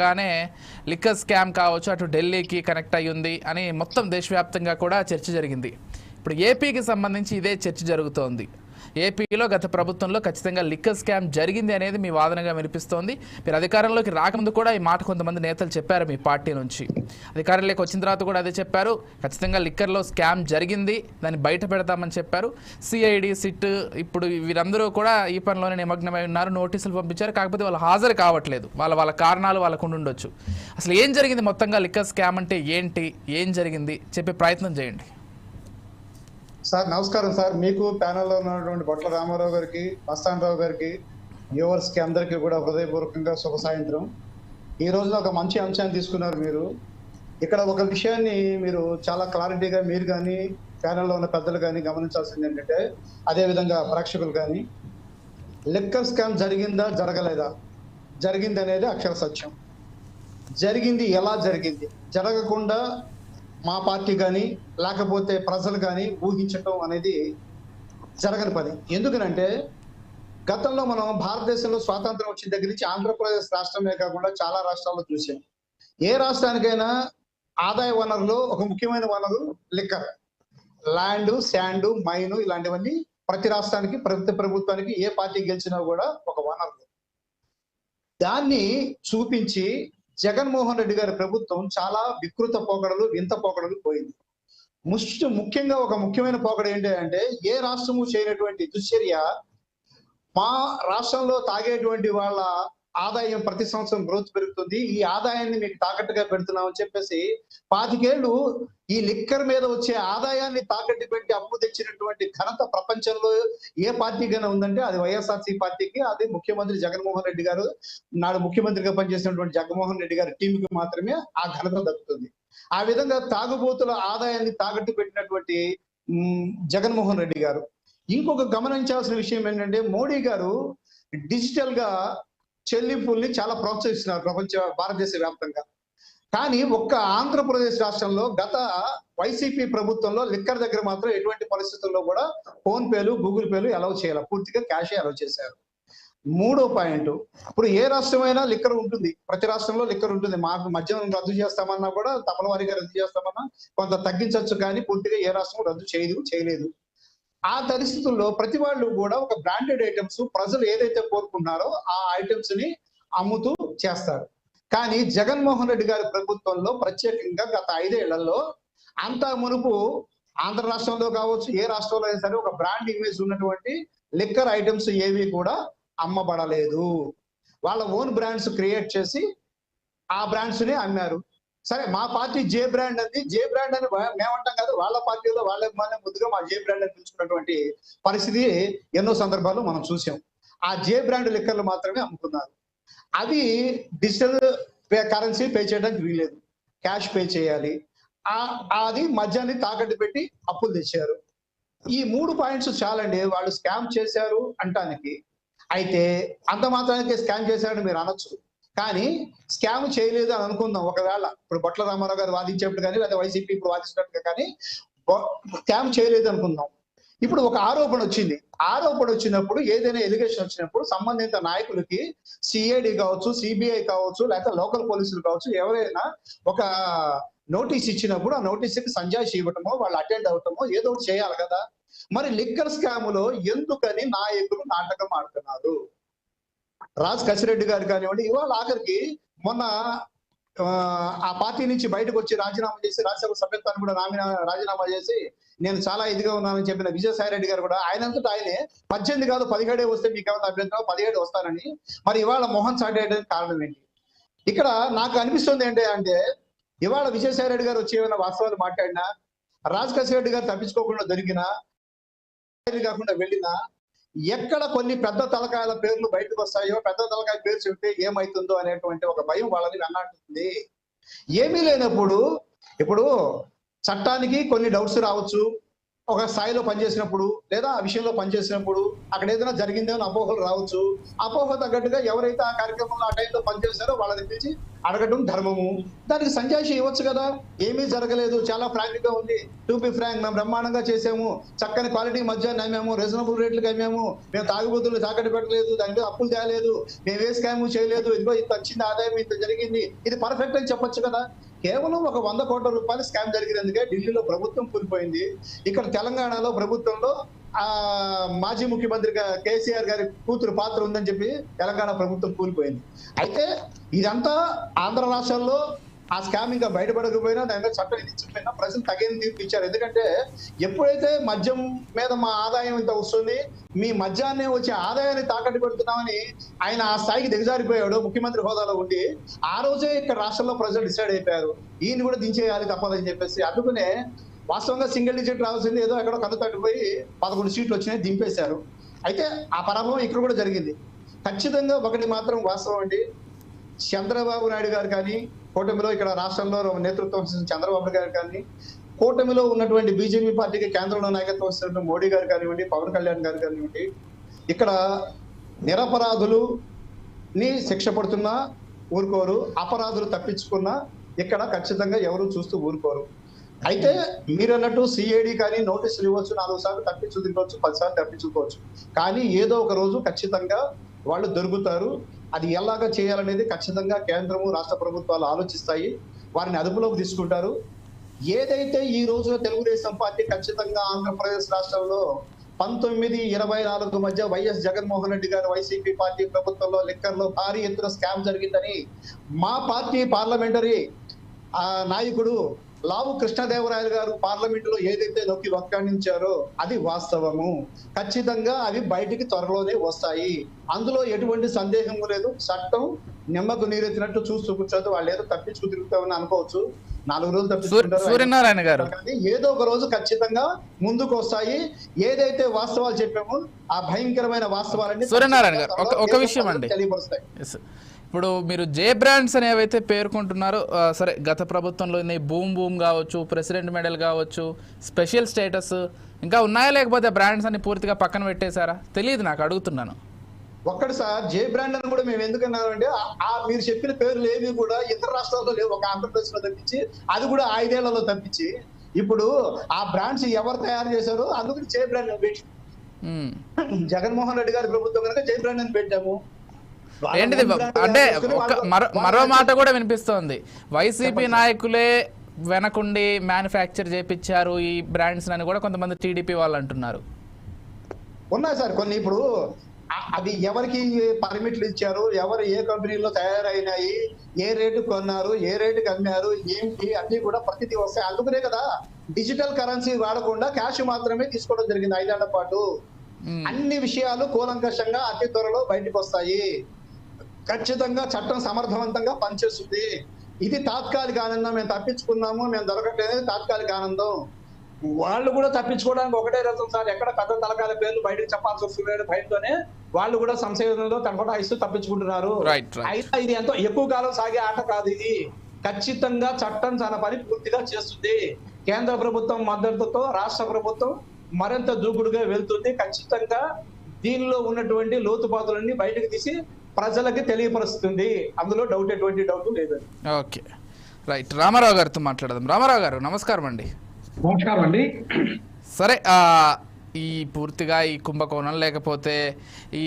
గానే liquor scam కావచ్చు అటు ఢిల్లీకి కనెక్ట్ అయి ఉంది అని మొత్తం దేశవ్యాప్తంగా కూడా చర్చ జరిగింది. ఇప్పుడు ఏపీకి సంబంధించి ఇదే చర్చ జరుగుతోంది. ఏపీలో గత ప్రభుత్వంలో ఖచ్చితంగా లిక్కర్ స్కామ్ జరిగింది అనేది మీ వాదనగా వినిపిస్తోంది. మీరు అధికారంలోకి రాకముందు కూడా ఈ మాట కొంతమంది నేతలు చెప్పారు మీ పార్టీ నుంచి. అధికారంలోకి వచ్చిన తర్వాత కూడా అదే చెప్పారు. ఖచ్చితంగా లిక్కర్లో స్కామ్ జరిగింది దాన్ని బయట పెడతామని చెప్పారు. సిఐడి సిట్ ఇప్పుడు వీరందరూ కూడా ఈ పనిలోనే నిమగ్నమై ఉన్నారు. నోటీసులు పంపించారు. కాకపోతే వాళ్ళు హాజరు కావట్లేదు. వాళ్ళ వాళ్ళ కారణాలు వాళ్ళకు ఉండొచ్చు. అసలు ఏం జరిగింది మొత్తంగా లిక్కర్ స్కామ్ అంటే ఏంటి? ఏం జరిగింది? చెప్పే ప్రయత్నం చేయండి. సార్ నమస్కారం సార్. మీకు ప్యానెల్లో ఉన్నటువంటి బొట్ల రామారావు గారికి మస్తానరావు గారికి వ్యూవర్స్కి అందరికీ కూడా హృదయపూర్వకంగా శుభ సాయంత్రం. ఈ రోజున ఒక మంచి అంశాన్ని తీసుకున్నారు మీరు. ఇక్కడ ఒక విషయాన్ని మీరు చాలా క్లారిటీగా మీరు కానీ ప్యానెల్లో ఉన్న పెద్దలు కానీ గమనించాల్సింది ఏంటంటే అదే విధంగా ప్రేక్షకులు కానీ లిక్కర్ స్కామ్ జరిగిందా జరగలేదా? జరిగింది అనేది అక్షర సత్యం. జరిగింది ఎలా జరిగింది? జరగకుండా మా పార్టీ కానీ లేకపోతే ప్రజలు కానీ ఊహించటం అనేది జరగని పని. ఎందుకనంటే గతంలో మనం భారతదేశంలో స్వాతంత్రం వచ్చిన దగ్గర నుంచి ఆంధ్రప్రదేశ్ రాష్ట్రమే కాకుండా చాలా రాష్ట్రాల్లో చూసాం. ఏ రాష్ట్రానికైనా ఆదాయ వనరులు ఒక ముఖ్యమైన వనరు లిక్కర్. ల్యాండ్ శాండ్ మైన్ ఇలాంటివన్నీ ప్రతి రాష్ట్రానికి ప్రతి ప్రభుత్వానికి ఏ పార్టీ గెలిచినా కూడా ఒక వనరు. దాన్ని చూపించి జగన్మోహన్ రెడ్డి గారి ప్రభుత్వం చాలా వికృత పోకడలు వింత పోకడలు పోయింది. ముష్టి ముఖ్యంగా ఒక ముఖ్యమైన పోకడ ఏంటి అంటే ఏ రాష్ట్రము చేయనటువంటి దుశ్చర్య మా రాష్ట్రంలో తాగేటువంటి వాళ్ళ ఆదాయం ప్రతి సంవత్సరం గ్రోత్ పెరుగుతుంది. ఈ ఆదాయాన్ని మీకు తాకట్టుగా పెడుతున్నామని చెప్పేసి పాతికేళ్ళు ఈ లిక్కర్ మీద వచ్చే ఆదాయాన్ని తాకట్టు పెట్టి అప్పు తెచ్చినటువంటి ఘనత ప్రపంచంలో ఏ పార్టీకైనా ఉందంటే అది వైఎస్ఆర్సీ పార్టీకి అది ముఖ్యమంత్రి జగన్మోహన్ రెడ్డి గారు నాడు ముఖ్యమంత్రిగా పనిచేసినటువంటి జగన్మోహన్ రెడ్డి గారి టీంకి మాత్రమే ఆ ఘనత దక్కుతుంది. ఆ విధంగా తాగుబోతుల ఆదాయాన్ని తాకట్టు పెట్టినటువంటి జగన్మోహన్ రెడ్డి గారు. ఇంకొక గమనించాల్సిన విషయం ఏంటంటే మోడీ గారు డిజిటల్గా చెల్లింపుల్ని చాలా ప్రోత్సహిస్తున్నారు ప్రపంచ భారతదేశ వ్యాప్తంగా. కానీ ఒక్క ఆంధ్రప్రదేశ్ రాష్ట్రంలో గత వైసీపీ ప్రభుత్వంలో లిక్కర్ దగ్గర మాత్రం ఎటువంటి పరిస్థితుల్లో కూడా ఫోన్ పేలు గూగుల్ పేలు అలౌ చేయాలి పూర్తిగా క్యాషే అలౌ చేశారు. మూడో పాయింట్ ఇప్పుడు ఏ రాష్ట్రమైనా లిక్కర్ ఉంటుంది ప్రతి రాష్ట్రంలో లిక్కర్ ఉంటుంది మాకు మద్యం రద్దు చేస్తామన్నా కూడా తపల రద్దు చేస్తామన్నా కొంత తగ్గించవచ్చు కానీ పూర్తిగా ఏ రాష్ట్రం రద్దు చేయదు చేయలేదు. ఆ పరిస్థితుల్లో ప్రతి వాళ్ళు కూడా ఒక బ్రాండెడ్ ఐటమ్స్ ప్రజలు ఏదైతే కోరుకున్నారో ఆ ఐటమ్స్ని అమ్ముతూ చేస్తారు. కానీ జగన్మోహన్ రెడ్డి గారి ప్రభుత్వంలో ప్రత్యేకంగా గత ఐదేళ్ళలో అంతా మునుపు ఆంధ్ర రాష్ట్రంలో కావచ్చు ఏ రాష్ట్రంలో అయినా సరే ఒక బ్రాండ్ ఇమేజ్ ఉన్నటువంటి లిక్కర్ ఐటమ్స్ ఏవి కూడా అమ్మబడలేదు. వాళ్ళ ఓన్ బ్రాండ్స్ క్రియేట్ చేసి ఆ బ్రాండ్స్ని అమ్మారు. సరే మా పార్టీ జే బ్రాండ్ అంది. జే బ్రాండ్ అని మేమంటాం కదా వాళ్ళ పార్టీలో వాళ్ళ మన ముందుగా మా జే బ్రాండ్ అని పిలుచుకున్నటువంటి పరిస్థితి ఎన్నో సందర్భాల్లో మనం చూసాం. ఆ జే బ్రాండ్ లెక్కర్లు మాత్రమే అమ్ముకున్నారు. అవి డిజిటల్ కరెన్సీ పే చేయడానికి వీలేదు క్యాష్ పే చేయాలి. ఆ అది మద్యాన్ని తాకట్టు పెట్టి అప్పులు తెచ్చారు. ఈ మూడు పాయింట్స్ చాలండి. వాళ్ళు స్కామ్ చేశారు అంటానికి. అయితే అంత మాత్రానికి స్కామ్ చేశారని మీరు అనొచ్చు. కానీ స్కామ్ చేయలేదు అని అనుకుందాం ఒకవేళ. ఇప్పుడు బొట్ల రామారావు గారు వాదించేప్పుడు కానీ లేదా వైసీపీ ఇప్పుడు వాదించినట్టు కానీ స్కామ్ చేయలేదు అనుకుందాం. ఇప్పుడు ఒక ఆరోపణ వచ్చింది. ఆరోపణ వచ్చినప్పుడు ఏదైనా ఎలిగేషన్ వచ్చినప్పుడు సంబంధిత నాయకులకి సిఐడి కావచ్చు సిబిఐ కావచ్చు లేకపోతే లోకల్ పోలీసులు కావచ్చు ఎవరైనా ఒక నోటీస్ ఇచ్చినప్పుడు ఆ నోటీస్కి సంజాయిషి ఇవ్వటమో వాళ్ళు అటెండ్ అవటమో ఏదో ఒకటి చేయాలి కదా. మరి లిక్కర్ స్కామ్లో ఎందుకని నాయకులు నాటకం ఆడుతున్నారు? రాజ్ కసిరెడ్డి గారు కానివ్వండి ఇవాళ ఆఖరికి మొన్న ఆ, పార్టీ నుంచి బయటకు వచ్చి రాజీనామా చేసి రాజ్యసభ సభ్యత్వాన్ని కూడా నామినా రాజీనామా చేసి నేను చాలా ఇదిగా ఉన్నానని చెప్పిన విజయసాయి రెడ్డి గారు కూడా ఆయనంతటా ఆయనే పద్దెనిమిది కాదు పదిహేడే వస్తే మీకు ఏమైనా అభ్యంతరం? పదిహేడు వస్తానని. మరి ఇవాళ మోహన్ సాటేయడానికి కారణం ఏంటి? ఇక్కడ నాకు అనిపిస్తుంది ఏంటి అంటే ఇవాళ విజయసాయి రెడ్డి గారు వచ్చి ఏమైనా వాస్తవాలు మాట్లాడినా రాజ్ కసిరెడ్డి గారు తప్పించుకోకుండా దొరికినా కాకుండా వెళ్ళినా ఎక్కడ కొన్ని పెద్ద తలకాయల పేర్లు బయటకు వస్తాయో పెద్ద తలకాయ పేరు చెబితే ఏమైతుందో అనేటువంటి ఒక భయం వాళ్ళని వెన్నాడుతుంది ఏమీ లేనప్పుడు ఇప్పుడు చట్టానికి కొన్ని డౌట్స్ రావచ్చు. ఒక స్థాయిలో పనిచేసినప్పుడు లేదా ఆ విషయంలో పనిచేసినప్పుడు అక్కడ ఏదైనా జరిగిందేమో అపోహలు రావచ్చు. అపోహ తగ్గట్టుగా ఎవరైతే ఆ కార్యక్రమంలో ఆ టైంలో పనిచేస్తారో వాళ్ళని పిలిచి అడగటం ధర్మము. దానికి సంజాయిషి ఇవ్వచ్చు కదా? ఏమీ జరగలేదు. చాలా ఫ్రాంక్గా ఉంది. టు బి ఫ్రాంక్ మేము బ్రహ్మాండంగా చేసాము చక్కని క్వాలిటీ మధ్యాహ్నం అమ్మాము. రీజనబుల్ రేట్లకు అమ్మాము. మేము తాగుబోతులు తాకట్టు పెట్టలేదు. దాని మీద అప్పులు చేయలేదు మేము ఏ స్కామ్ చేయలేదు. ఇదిగో ఇంత వచ్చింది ఆదాయం ఇంత జరిగింది. ఇది పర్ఫెక్ట్ అని చెప్పొచ్చు కదా? కేవలం ఒక వంద కోట్ల రూపాయలు స్కామ్ జరిగినందుకే ఢిల్లీలో ప్రభుత్వం కూలిపోయింది. ఇక్కడ తెలంగాణలో ప్రభుత్వంలో ఆ మాజీ ముఖ్యమంత్రిగా కేసీఆర్ గారి కూతురు పాత్ర ఉందని చెప్పి తెలంగాణ ప్రభుత్వం కూలిపోయింది. అయితే ఇదంతా ఆంధ్ర రాష్ట్రంలో ఆ స్కామ్ ఇంకా బయటపడకపోయినా దాని మీద చట్టం ఇచ్చిపోయినా ప్రజలు తగిన తీర్పు ఇచ్చారు. ఎందుకంటే ఎప్పుడైతే మద్యం మీద మా ఆదాయం ఇంత వస్తుంది మీ మద్యాన్ని వచ్చే ఆదాయాన్ని తాకట్టు పెడుతున్నామని ఆయన ఆ స్థాయికి దిగజారిపోయాడు ముఖ్యమంత్రి హోదాలో ఉండి. ఆ రోజే ఇక్కడ రాష్ట్రంలో ప్రజలు డిసైడ్ అయిపోయారు. ఈయన కూడా దించేయాలి తప్పదని చెప్పేసి అందుకనే వాస్తవంగా సింగిల్ డిజిట్ రావాల్సింది ఏదో ఎక్కడో కన్ను తట్టుపోయి పదకొండు సీట్లు వచ్చినాయి దింపేశారు. అయితే ఆ పరాభవం ఇక్కడ కూడా జరిగింది. ఖచ్చితంగా ఒకటి మాత్రం వాస్తవం అండి. చంద్రబాబు నాయుడు గారు కానీ కూటమిలో ఇక్కడ రాష్ట్రంలో నేతృత్వం చంద్రబాబు గారు కానీ కూటమిలో ఉన్నటువంటి బీజేపీ పార్టీకి కేంద్రంలో నాయకత్వం వస్తున్నటువంటి మోడీ గారు కానివ్వండి పవన్ కళ్యాణ్ గారు కానివ్వండి ఇక్కడ నిరపరాధులు ని శిక్ష పడుతున్నా ఊరుకోరు అపరాధులు తప్పించుకున్నా ఇక్కడ ఖచ్చితంగా ఎవరు చూస్తూ ఊరుకోరు. అయితే మీరు అన్నట్టు సిఐడి కానీ నోటీసులు ఇవ్వచ్చు నాలుగు సార్లు తప్పించుకోవచ్చు పది సార్లు తప్పించుకోవచ్చు. కానీ ఏదో ఒక రోజు ఖచ్చితంగా వాళ్ళు దొరుకుతారు. అది ఎలాగా చేయాలనేది ఖచ్చితంగా కేంద్రము రాష్ట్ర ప్రభుత్వాలు ఆలోచిస్తాయి. వారిని అదుపులోకి తీసుకుంటారు. ఏదైతే ఈ రోజున తెలుగుదేశం పార్టీ ఖచ్చితంగా ఆంధ్రప్రదేశ్ రాష్ట్రంలో పంతొమ్మిది ఇరవై నాలుగు మధ్య వైఎస్ జగన్మోహన్ రెడ్డి గారు వైసీపీ పార్టీ ప్రభుత్వంలో లిక్కర్లో భారీ ఎత్తున స్కామ్ జరిగిందని మా పార్టీ పార్లమెంటరీ నాయకుడు లావు కృష్ణదేవరాయలు గారు పార్లమెంట్లో ఏదైతే నొక్కి వ్యాఖ్యానించారో అది వాస్తవము. ఖచ్చితంగా అవి బయటికి త్వరలోనే వస్తాయి. అందులో ఎటువంటి సందేహం లేదు. చట్టం నిమ్మకు నీరెత్తినట్టు చూస్తూ కూర్చోదు. వాళ్ళు ఏదో తప్పించుకు తిరుగుతామని అనుకోవచ్చు. నాలుగు రోజులు తప్పించుకుంటారు సూర్యనారాయణ గారు. కానీ ఏదో ఒక రోజు ఖచ్చితంగా ముందుకు వస్తాయి ఏదైతే వాస్తవాలు చెప్పామో ఆ భయంకరమైన వాస్తవాలన్నీ సూర్యనారాయణ గారు, ఒక- విషయం అండి. తెలియపరుస్తాయి. ఇప్పుడు మీరు జే బ్రాండ్స్ అని ఏవైతే పేర్కొంటున్నారో సరే గత ప్రభుత్వంలో బూమ్ బూమ్ కావచ్చు ప్రెసిడెంట్ మెడల్ కావచ్చు స్పెషల్ స్టేటస్ ఇంకా ఉన్నాయా లేకపోతే బ్రాండ్స్ అన్ని పూర్తిగా పక్కన పెట్టేశారా? తెలియదు నాకు అడుగుతున్నాను. ఒక్కటి సార్ జే బ్రాండ్ అని కూడా మేము ఎందుకన్నామంటే ఆ- ఆ మీరు చెప్పిన పేర్లు ఏవి కూడా ఇతర రాష్ట్రాల్లో లేవు. ఒక ఆంధ్రప్రదేశ్లో తప్పించి అది కూడా ఐదేళ్ళలో తప్పించి. ఇప్పుడు ఆ బ్రాండ్స్ ఎవరు తయారు చేశారో అందుకని జే బ్రాండ్ అని. జగన్మోహన్ రెడ్డి గారి ప్రభుత్వం కనుక జై బ్రాండ్ అని పెట్టాము. ఏంటిది? అంటే మరో మాట కూడా వినిపిస్తోంది. వైసీపీ. నాయకులే వెనకుండి మ్యానుఫ్యాక్చర్ చేపించారు ఈ బ్రాండ్స్ అని కూడా కొంతమంది టీడీపీ వాళ్ళు అంటున్నారు. ఉన్నాయి సార్ కొన్ని. ఇప్పుడు అది ఎవరికి పర్మిట్లు ఇచ్చారు? ఎవరు ఏ కంపెనీలో తయారైనాయి? ఏ రేటు కొన్నారు? ఏ రేటుకి అమ్మారు? ఏంటి? అన్ని కూడా ప్రతిదీ వస్తాయి. అందుకనే కదా డిజిటల్ కరెన్సీ వాడకుండా క్యాష్ మాత్రమే తీసుకోవడం జరిగింది ఐదేళ్ళ పాటు. అన్ని విషయాలు కూలంకషంగా అతి త్వరలో బయటకు వస్తాయి. ఖచ్చితంగా చట్టం సమర్థవంతంగా పనిచేస్తుంది. ఇది తాత్కాలిక ఆనందం. మేము తప్పించుకున్నాము. మేము దొరకట్లేదు తాత్కాలిక ఆనందం. వాళ్ళు కూడా తప్పించుకోవడానికి ఒకటే రకం సార్. ఎక్కడ పెద్ద తలకాల పేర్లు బయటకు చెప్పాల్సి వస్తుంది బయటతోనే వాళ్ళు కూడా సంశయంలో తనకొటాయిస్తూ తప్పించుకుంటున్నారు. Right, right. అయినా ఇది ఎంతో ఎక్కువ కాలం సాగే ఆట కాదు ఇది. ఖచ్చితంగా చట్టం తన పని పూర్తిగా చేస్తుంది. కేంద్ర ప్రభుత్వం మద్దతుతో రాష్ట్ర ప్రభుత్వం మరింత దూకుడుగా వెళ్తుంది. ఖచ్చితంగా దీనిలో ఉన్నటువంటి లోతుపాతులన్నీ బయటకు తీసి ప్రజలకి తెలియపరుస్తుంది. అందులో డౌట్ ఎటువంటి డౌట్ లేదు. ఓకే. రైట్ రామారావు గారితో మాట్లాడదాం. రామారావు గారు నమస్కారం అండి. నమస్కారం అండి. సరే ఆ, ఈ పూర్తిగా ఈ కుంభకోణం లేకపోతే ఈ